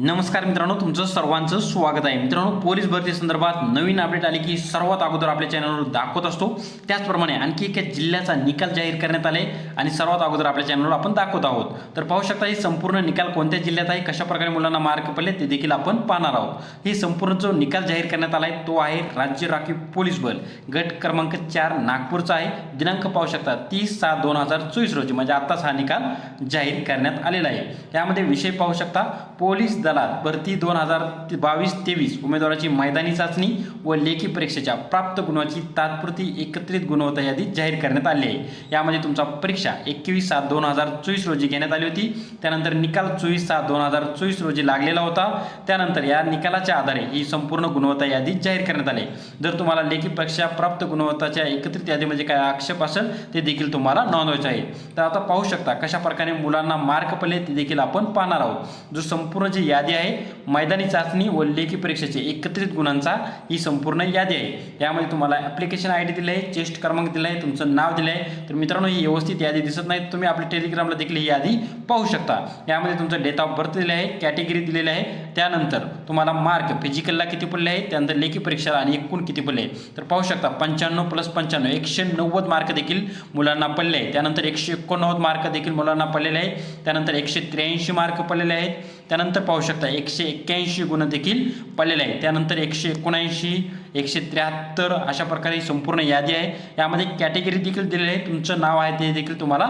नमस्कार मित्रांनो तुमचं सर्वांचं स्वागत आहे. मित्रांनो पोलीस भरती संदर्भात नवीन अपडेट आली की सर्वात अगोदर आपल्या चॅनलवर दाखवत असतो. त्याचप्रमाणे आणखी एका जिल्ह्याचा निकाल जाहीर करण्यात आले आणि सर्वात अगोदर आपल्या चॅनलवर आपण दाखवत आहोत. तर पाहू शकता ही संपूर्ण निकाल कोणत्या जिल्ह्यात आहे कशा प्रकारे मुलांना मार्क पडले ते देखील आपण पाहणार आहोत. ही संपूर्ण जो निकाल जाहीर करण्यात आला आहे तो आहे राज्य राखीव पोलीस बल. गट क्रमांक चार नागपूरचा आहे. दिनांक पाहू शकता तीस सात दोन हजार चोवीस रोजी म्हणजे आत्ताच हा निकाल जाहीर करण्यात आलेला आहे. यामध्ये विषय पाहू शकता पोलीस दलात भरती दोन हजार बावीस तेवीस उमेदवाराची मैदानी चाचणी व लेखी परीक्षेच्या प्राप्त गुणाची तात्पुरती एकत्रित गुणवत्ता यादी जाहीर करण्यात आली आहे. यामध्ये तुमचा परीक्षा एकवीस सात दोन हजार चोवीस रोजी घेण्यात आली होती. त्यानंतर निकाल चोवीस सात दोन हजार चोवीस रोजी लागलेला होता. त्यानंतर या निकालाच्या आधारे ही संपूर्ण गुणवत्ता यादी जाहीर करण्यात आली. जर तुम्हाला लेखी परीक्षा प्राप्त गुणवत्ताच्या एकत्रित यादीमध्ये काय आक्षेप असेल ते देखील तुम्हाला नोंदवायचे आहे. तर आता पाहू शकता कशा प्रकारे मुलांना मार्क पडले ते देखील आपण पाहणार आहोत. जो संपूर्ण जी यादी आहे. मैदानी चाचणी व लेखी परीक्षेचे एकत्रित गुणांचा ही संपूर्ण यादी आहे. यामध्ये तुम्हाला ॲप्लिकेशन आय डी दिलं आहे चेस्ट क्रमांक दिला आहे तुमचं नाव दिलं आहे तर मित्रांनो ही व्यवस्थित यादी दिसत नाही तुम्ही आपल्या टेलिग्रामला देखील ही यादी पाहू शकता. यामध्ये तुमचं डेट ऑफ बर्थ दिलं आहे कॅटेगरी दिलेली आहे. त्यानंतर तुम्हाला मार्क फिजिकलला किती पडले आहे त्यानंतर लेखी परीक्षेला आणि एकूण किती पडले आहे. तर पाहू शकता पंच्याण्णव प्लस पंच्याण्णव एकशे नव्वद मार्क देखील मुलांना पडले आहे त्यानंतर एकशे एकोणनव्वद मार्क देखील मुलांना पडलेले आहे त्यानंतर एकशे त्र्याऐंशी मार्क पडलेले आहेत. त्यानंतर पाहू शकता एकशे एक्क्याऐंशी गुण देखील पडलेले आहे त्यानंतर एकशे एकोणऐंशी एकशे त्र्याहत्तर अशा प्रकारे ही संपूर्ण यादी आहे. यामध्ये कॅटेगरी देखील दिलेली आहे. तुमचं नाव आहे ते देखील तुम्हाला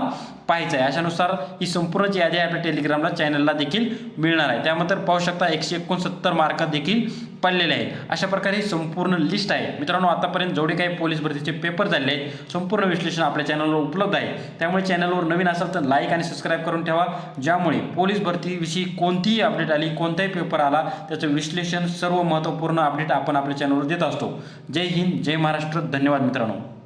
पाहायचं आहे. अशानुसार ही संपूर्णची यादी आहे आपल्या टेलिग्रामला चॅनलला देखील मिळणार आहे. त्यामध्ये पाहू शकता एकशे एकोणसत्तर मार्क देखील पडलेले आहेत. अशा प्रकारे ही संपूर्ण लिस्ट आहे. मित्रांनो आतापर्यंत जेवढे काही पोलीस भरतीचे पेपर झाले आहेत संपूर्ण विश्लेषण आपल्या चॅनलवर उपलब्ध आहे. त्यामुळे चॅनलवर नवीन असाल तर लाईक आणि सबस्क्राईब करून ठेवा. ज्यामुळे पोलीस भरतीविषयी कोणतीही अपडेट आली कोणताही पेपर आला त्याचं विश्लेषण सर्व महत्त्वपूर्ण अपडेट आपण आपल्या चॅनलवर देत असतो. जय हिंद जय महाराष्ट्र. धन्यवाद मित्रांनो.